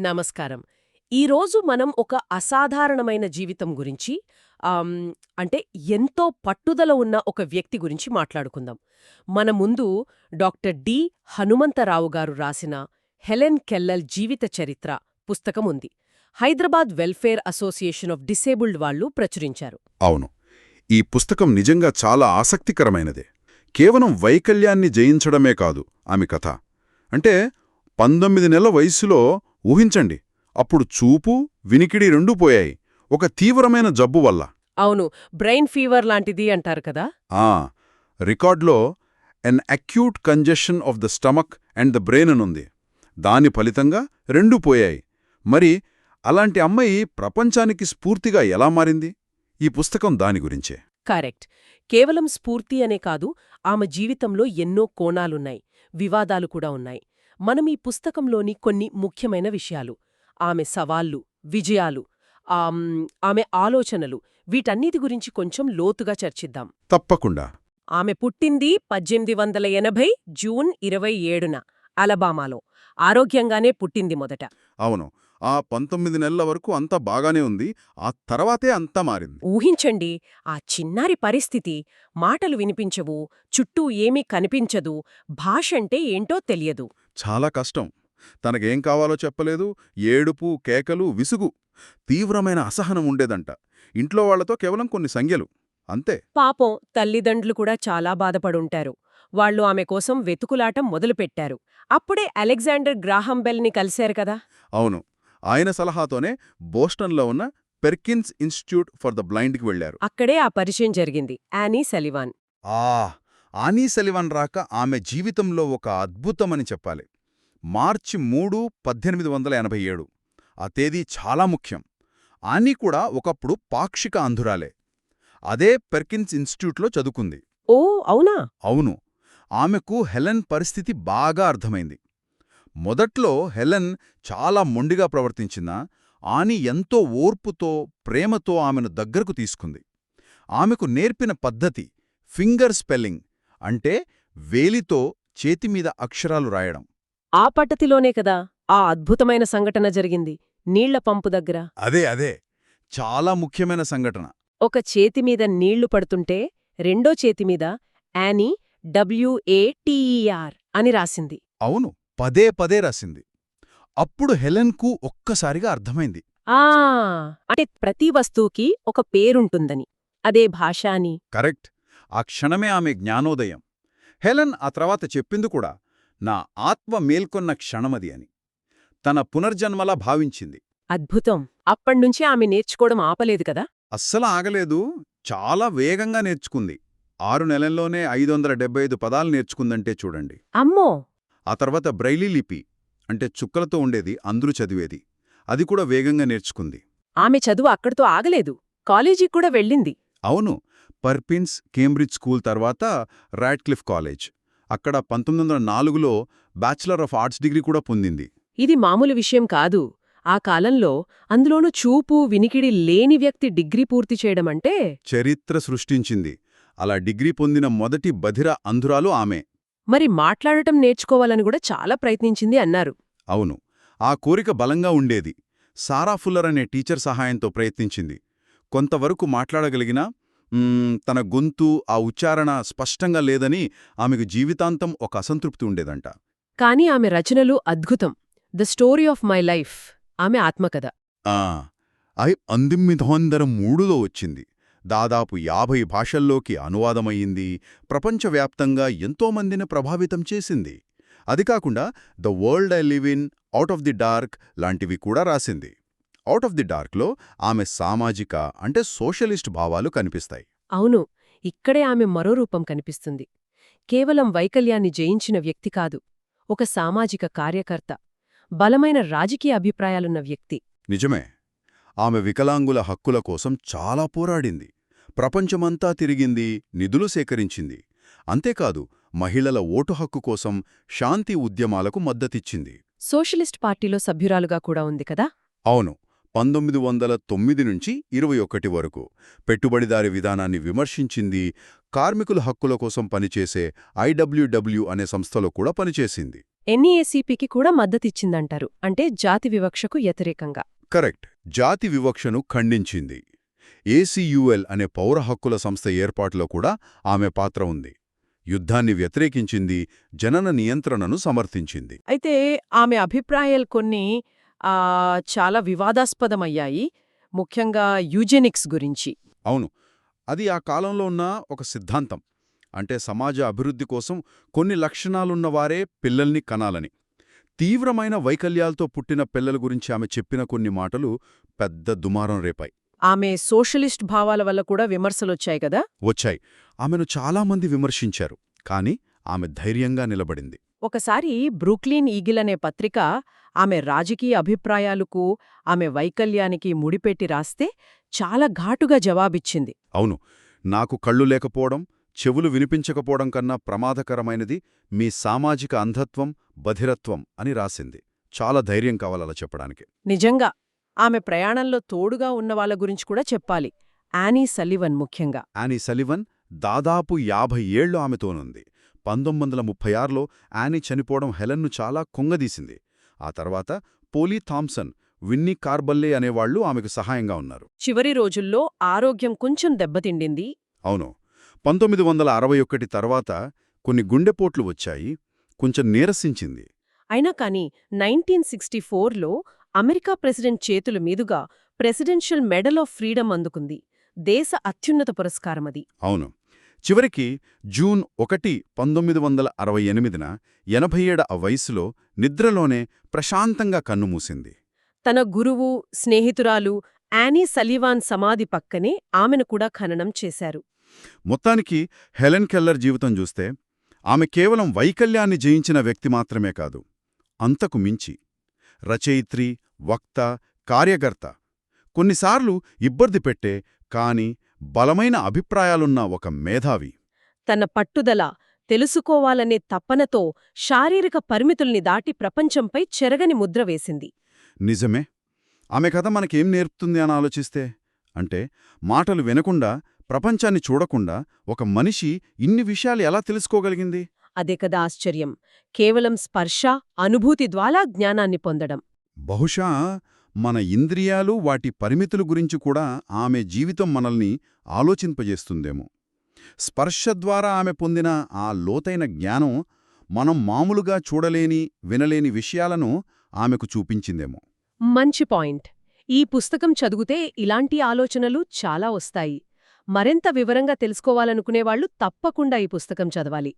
నమస్కారం. ఈరోజు మనం ఒక అసాధారణమైన జీవితం గురించి అంటే ఎంతో పట్టుదల ఉన్న ఒక వ్యక్తి గురించి మాట్లాడుకుందాం. మన ముందు డాక్టర్ డి. హనుమంతరావు గారు రాసిన హెలెన్ కెల్లల్ జీవిత చరిత్ర పుస్తకం ఉంది. Hyderabad welfare association of disabled వాళ్ళు ప్రచురించారు. అవును. ఈ పుస్తకం నిజంగా చాలా ఆసక్తికరమైనదే. కేవలం వైకల్యాన్ని జయించడమే కాదు ఆమె కథ. అంటే పంతొమ్మిది నెలల వయసులో ఊహించండి. అప్పుడు చూపు వినికిడి రెండూ పోయాయి. ఒక తీవ్రమైన జబ్బు వల్ల. అవును బ్రెయిన్ ఫీవర్ లాంటిది అంటారు కదా? ఆ రికార్డ్లో an acute congestion of the stomach and the brain అనుంది దాని ఫలితంగా రెండూ పోయాయి. మరి అలాంటి అమ్మాయి ప్రపంచానికి స్ఫూర్తిగా ఎలా మారింది? ఈ పుస్తకం దాని గురించే. కరెక్ట్. కేవలం స్ఫూర్తి అనే కాదు ఆమె జీవితంలో ఎన్నో కోణాలున్నాయి. వివాదాలు కూడా ఉన్నాయి. మనం ఈ పుస్తకంలోని కొన్ని ముఖ్యమైన విషయాలు. ఆమె సవాళ్ళు విజయాలు ఆమ్, ఆమె ఆలోచనలు వీటన్నిటి గురించి కొంచెం లోతుగా చర్చిద్దాం. తప్పకుండా. ఆమె పుట్టింది పద్దెనిమిది వందల ఎనభై జూన్ ఇరవై ఏడున అలబామాలో. ఆరోగ్యంగానే పుట్టింది మొదట. అవును. ఆ పంతొమ్మిది నెలల వరకు అంతా బాగానే ఉంది. ఆ తర్వాతే అంతా మారింది. ఊహించండి ఆ చిన్నారి పరిస్థితి మాటలు వినిపించవు చుట్టూ ఏమీ కనిపించదు భాషంటే ఏంటో తెలియదు. చాలా కష్టం. తనకేం కావాలో చెప్పలేదు ఏడుపు కేకలు విసుగు తీవ్రమైన అసహనం ఉండేదంట. ఇంట్లో వాళ్ళతో కేవలం కొన్ని సంఖ్యలు అంతే. పాపం తల్లిదండ్రులు కూడా చాలా బాధపడుంటారు. వాళ్ళు ఆమె కోసం వెతుకులాటం మొదలుపెట్టారు. అప్పుడే అలెగ్జాండర్ గ్రాహం బెల్ని కలిశారు కదా? అవును. ఆయన సలహాతోనే బోస్టన్లో ఉన్న పెర్కిన్స్ ఇన్స్టిట్యూట్ ఫర్ ద బ్లైండ్కి వెళ్ళారు అక్కడే ఆ పరిచయం జరిగింది. Annie Sullivan. ఆ ఆనీ సెలివన్ రాక ఆమె జీవితంలో ఒక అద్భుతమని చెప్పాలి. మార్చి మూడు పద్దెనిమిది వందల ఎనభై ఏడు. ఆ తేదీ చాలా ముఖ్యం. ఆనీ కూడా ఒకప్పుడు పాక్షిక అంధురాలే. అదే పెర్కిన్స్ ఇన్స్టిట్యూట్లో చదువుకుంది. ఓ అవునా? అవును. ఆమెకు హెలెన్ పరిస్థితి బాగా అర్థమైంది. మొదట్లో హెలెన్ చాలా మొండిగా ప్రవర్తించినా ఆని ఎంతో ఓర్పుతో ప్రేమతో ఆమెను దగ్గరకు తీసుకుంది. ఆమెకు నేర్పిన పద్ధతి ఫింగర్ స్పెల్లింగ్ అంటే వేలితో చేతిమీద అక్షరాలు రాయడం. ఆ పద్ధతిలోనే కదా ఆ అద్భుతమైన సంఘటన జరిగింది నీళ్ళ పంపు దగ్గర. అదే అదే. చాలా ముఖ్యమైన సంఘటన. ఒక చేతిమీద నీళ్ళు పడుతుంటే రెండో చేతిమీద యానీ డబ్ల్యూఏటీఈఆర్ అని రాసింది. అవును. పదే పదే రాసింది. అప్పుడు హెలెన్కు ఒక్కసారిగా అర్థమైంది. ఆ! అంటే ప్రతి వస్తువుకి ఒక పేరుంటుందని. అదే భాష అని. కరెక్ట్. ఆ క్షణమే ఆమె జ్ఞానోదయం. హెలెన్ ఆ తర్వాత చెప్పింది కూడా నా ఆత్మ మేల్కొన్న క్షణమది అని. తన పునర్జన్మలా భావించింది. అద్భుతం. అప్పణ్నుంచి ఆమె నేర్చుకోవడం ఆపలేదు కదా? అస్సలు ఆగలేదు. చాలా వేగంగా నేర్చుకుంది. ఆరు నెలల్లోనే ఐదు వందల డెబ్బై ఐదు పదాలు నేర్చుకుందంటే చూడండి. అమ్మో! ఆ తర్వాత బ్రైలీ లిపి అంటే చుక్కలతో ఉండేది అందరూ చదివేది. అది కూడా వేగంగా నేర్చుకుంది. ఆమె చదువు అక్కడితో ఆగలేదు. కాలేజీకి కూడా వెళ్ళింది. అవును. పర్పిన్స్ కేంబ్రిడ్జ్ స్కూల్ తర్వాత రాడ్క్లిఫ్ కాలేజ్. అక్కడ పంతొమ్మిది వందల నాలుగులో బ్యాచిలర్ ఆఫ్ ఆర్ట్స్ డిగ్రీ కూడా పొందింది. ఇది మామూలు విషయం కాదు. ఆ కాలంలో అందులోనూ చూపు వినికిడి లేని వ్యక్తి డిగ్రీ పూర్తి చేయడమంటే చరిత్ర సృష్టించింది. అలా డిగ్రీ పొందిన మొదటి బధిర అంధురాలు ఆమె. మరి మాట్లాడటం నేర్చుకోవాలని కూడా చాలా ప్రయత్నించింది అన్నారు. అవును. ఆ కోరిక బలంగా ఉండేది. సారా ఫుల్లర్ అనే టీచర్ సహాయంతో ప్రయత్నించింది. కొంతవరకు మాట్లాడగలిగినా తన గొంతు ఆ ఉచ్చారణ స్పష్టంగా లేదని ఆమెకు జీవితాంతం ఒక అసంతృప్తి ఉండేదంట. కానీ ఆమె రచనలు అద్భుతం. The story of my life ఆమె ఆత్మకథ. ఆ అయి అందిమ్మిదొందర మూడులో వచ్చింది. దాదాపు యాభై భాషల్లోకి అనువాదమయ్యింది ప్రపంచవ్యాప్తంగా ఎంతోమందిని ప్రభావితం చేసింది. అది కాకుండా the world I live in out of the dark లాంటివి కూడా రాసింది. అవుట్ ఆఫ్ ది డార్క్లో ఆమె సామాజిక అంటే సోషలిస్ట్ భావాలు కనిపిస్తాయి. అవును ఇక్కడే ఆమె మరో రూపం కనిపిస్తుంది. కేవలం వైకల్యాన్ని జయించిన వ్యక్తి కాదు ఒక సామాజిక కార్యకర్త బలమైన రాజకీయ అభిప్రాయాలున్న వ్యక్తి. నిజమే ఆమె వికలాంగుల హక్కుల కోసం చాలా పోరాడింది. ప్రపంచమంతా తిరిగింది నిధులు సేకరించింది. అంతేకాదు మహిళల ఓటు హక్కు కోసం శాంతి ఉద్యమాలకు మద్దతిచ్చింది. సోషలిస్ట్ పార్టీలో సభ్యురాలుగా కూడా ఉంది కదా? అవును. పంతొమ్మిది వందల తొమ్మిది నుంచి ఇరవై ఒకటి వరకు పెట్టుబడిదారి విధానాన్ని విమర్శించింది కార్మికుల హక్కుల కోసం పనిచేసే ఐడబ్ల్యూడబ్ల్యూ అనే సంస్థలో కూడా పనిచేసింది. ఎన్ఈఏసీపీకి కూడా మద్దతిచ్చిందంటారు అంటే జాతి వివక్షకు వ్యతిరేకంగా. కరెక్ట్. జాతి వివక్షను ఖండించింది. ఏసీయూఎల్ అనే పౌర హక్కుల సంస్థ ఏర్పాటులో కూడా ఆమె పాత్ర ఉంది. యుద్ధాన్ని వ్యతిరేకించింది జనన నియంత్రణను సమర్థించింది. అయితే ఆమె అభిప్రాయాలు కొన్ని చాలా వివాదాస్పదమయ్యాయి. ముఖ్యంగా యూజెనిక్స్ గురించి. అవును. అది ఆ కాలంలో ఉన్న ఒక సిద్ధాంతం. అంటే సమాజ అభివృద్ధి కోసం కొన్ని లక్షణాలున్నవారే పిల్లల్ని కనాలని. తీవ్రమైన వైకల్యాలతో పుట్టిన పిల్లల గురించి ఆమె చెప్పిన కొన్ని మాటలు పెద్ద దుమారం రేపాయి. ఆమె సోషలిస్ట్ భావాల వల్ల కూడా విమర్శలొచ్చాయి కదా? వచ్చాయి. ఆమెను చాలామంది విమర్శించారు కాని ఆమె ధైర్యంగా నిలబడింది. ఒకసారి బ్రూక్లీన్ ఈగిల్ అనే పత్రిక ఆమె రాజకీయ అభిప్రాయాలకు ఆమె వైకల్యానికి ముడిపెట్టి రాస్తే చాలా ఘాటుగా జవాబిచ్చింది. అవును నాకు కళ్ళు లేకపోవడం చెవులు వినిపించకపోవడం కన్నా ప్రమాదకరమైనది మీ సామాజిక అంధత్వం బధిరత్వం అని రాసింది. చాలా ధైర్యం కావాలలా చెప్పడానికి. నిజంగా. ఆమె ప్రయాణంలో తోడుగా ఉన్న వాళ్ళ గురించి కూడా చెప్పాలి. యానీ సల్లివన్ ముఖ్యంగా. యానీ సలివన్ దాదాపు యాభై ఏళ్ళు ఆమెతోనుంది. పంతొమ్మిది వందల ముప్పై ఆరులో యానీ చనిపోవడం హెలెన్ను చాలా కుంగదీసింది. ఆ తర్వాత పోలీ థామ్సన్ విన్నీ కార్బల్లే అనేవాళ్ళు ఆమెకు సహాయంగా ఉన్నారు. చివరి రోజుల్లో ఆరోగ్యం కొంచెం దెబ్బతిండింది. అవును. పంతొమ్మిది వందల అరవై ఒకటి తర్వాత కొన్ని గుండెపోట్లు వచ్చాయి. కొంచెం నీరసించింది. అయినా కాని నైన్టీన్ సిక్స్టీ ఫోర్లో అమెరికా ప్రెసిడెంట్ చేతుల మీదుగా ప్రెసిడెన్షియల్ మెడల్ ఆఫ్ ఫ్రీడమ్ అందుకుంది. దేశ అత్యున్నత పురస్కారమది అవును. చివరికి జూన్ ఒకటి పంతొమ్మిది వందల అరవై ఎనిమిదిన ఎనభై ఏడ వయసులో నిద్రలోనే ప్రశాంతంగా కన్నుమూసింది తన గురువు స్నేహితురాలు యానీ సలీవాన్ సమాధి పక్కనే ఆమెను కూడా ఖననం చేశారు. మొత్తానికి హెలెన్ కెల్లర్ జీవితం చూస్తే ఆమె కేవలం వైకల్యాన్ని జయించిన వ్యక్తి మాత్రమే కాదు అంతకు మించి. రచయిత్రి వక్త కార్యకర్త. కొన్నిసార్లు ఇబ్బంది పెట్టే కాని బలమైన అభిప్రాయాలున్న ఒక మేధావి. తన పట్టుదల తెలుసుకోవాలనే తపనతో శారీరక పరిమితుల్ని దాటి ప్రపంచంపై చెరగని ముద్ర వేసింది. నిజమే. ఆమె కథ మనకేం నేర్పుతుంది అని ఆలోచిస్తే? అంటే మాటలు వినకుండా ప్రపంచాన్ని చూడకుండా ఒక మనిషి ఇన్ని విషయాలు ఎలా తెలుసుకోగలిగింది? అదే కదా ఆశ్చర్యం. కేవలం స్పర్శ అనుభూతి ద్వారా జ్ఞానాన్ని పొందడం. బహుశా మన ఇంద్రియాలు వాటి పరిమితుల గురించి కూడా ఆమె జీవితం మనల్ని ఆలోచింపజేస్తుందేమో. స్పర్శ ద్వారా ఆమె పొందిన ఆ లోతైన జ్ఞానం మనం మామూలుగా చూడలేని వినలేని విషయాలను ఆమెకు చూపించిందేమో. మంచి పాయింట్. ఈ పుస్తకం చదివితే ఇలాంటి ఆలోచనలు చాలా వస్తాయి. మరింత వివరంగా తెలుసుకోవాలనుకునేవాళ్ళు తప్పకుండా ఈ పుస్తకం చదవాలి.